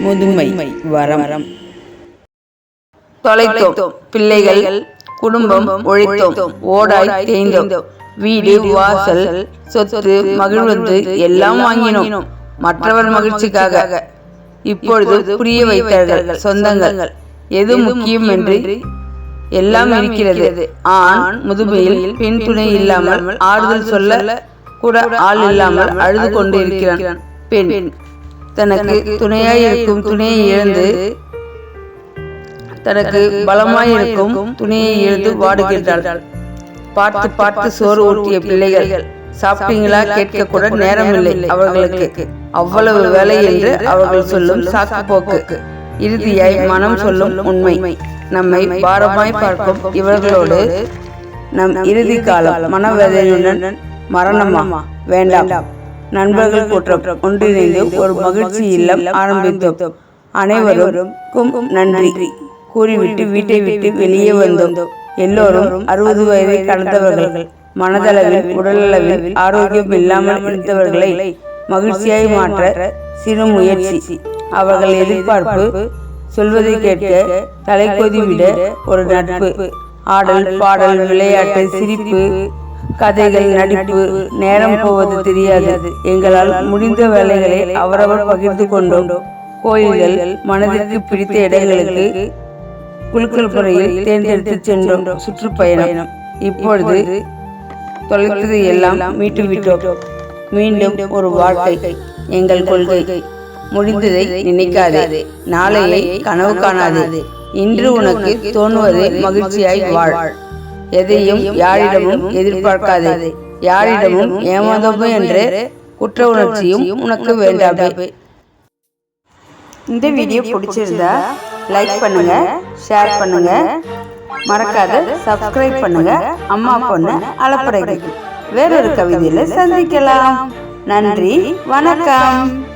முதுமை வரம். தொலைத்தோம். பிள்ளைகள் குடும்பம் ஒழித்தோம். ஓடாய் தேய்ந்தோம். வீடு வாசல் சொத்து மகிழ்வது எல்லாம் வாங்கினோம். மற்றவர் மகிழ்ச்சிக்காக. இப்பொழுது புரிய வைத்தார்கள் சொந்தங்கள். எது முக்கியம் என்று எல்லாம் இருக்கிறது. ஆண் முதுமையில் பெண் துணை இல்லாமல் ஆறுதல் சொல்ல கூட ஆள் இல்லாமல் அழுது கொண்டு இருக்கிறான் பெண். தனக்கு துணையாய் இருக்கும் துணையை இழந்து தனக்கு பலமாயிருக்கும் துணையை இழுத்து வாடுகின்றாள். பார்த்து பார்த்து சோறு ஊட்டிய பிள்ளைகள். சாப்பிட்டீங்களா? கேட்க கூட நேரமில்லை. அவர்களுக்கு அவ்வளவு வேலை என்று அவர்கள் சொல்லும் சாக்கு போக்கு. இறுதியாய் மனம் சொல்லும் உண்மை. நம்மை பாரமாய் பார்க்கும் இவர்களோடு நம் இறுதி காலம் மனவேதனையுடன் மரணமா? வேண்டாம். நண்பர்கள் கூட்டம் ஒன்றிணைந்து ஒரு மகிழ்ச்சி இல்லம் ஆரம்பித்தோம். அனைவருக்கும் நன்றி கூறிவிட்டு வீட்டை விட்டு வெளியே வந்தோம். எல்லோரும் அறுபது வயதை கடந்தவர்கள் மனதளவில் உடலளவில் ஆரோக்கியம் இல்லாமல் இருந்தவர்களை மகிழ்ச்சியாய் மாற்ற சிறு முயற்சி. அவர்கள் எதிர்பார்ப்பு சொல்வதை கேட்க தலைக்கொதி விட ஒரு நட்பு. ஆடல் பாடல் விளையாட்டு சிரிப்பு கதைகள் நடிப்பு நேரம் போவது தெரியாது. எங்களால் முடிந்த வேலைகளை அவரவர் பகிர்ந்து கொண்டோம். கோயில்கள் மனதிற்கு பிடித்த இடங்களுக்கு குலுக்கல் முறையில் தேர்ந்தெடுத்து சென்றோம். சுற்றுப்பயணம். இப்பொழுது தொலைத்தது எல்லாம் மீட்டு விட்டோம் மீண்டும் ஒரு வாழ்க்கை. எங்கள் கொள்கை. முடிந்ததை நினைக்காதே. நாளையை கனவு காணாதே. இன்று உனக்கு தோணுவதை மகிழ்ச்சியாய் வாழ். எதையும் யாரிடமும் எதிர்பார்க்காதே. யாரிடமும் ஏமாந்தோமோ என்ற குற்ற உணர்ச்சியும் உனக்கு வேண்டாமே. இந்த வீடியோ பிடிச்சிருந்தா லைக் பண்ணுங்க ஷேர் பண்ணுங்க. மறக்காத சப்ஸ்கிரைப் பண்ணுங்க. அம்மா பொண்ணு அலப்பறைகள் வேறொரு கவிதையில் சந்திக்கலாம். நன்றி வணக்கம்.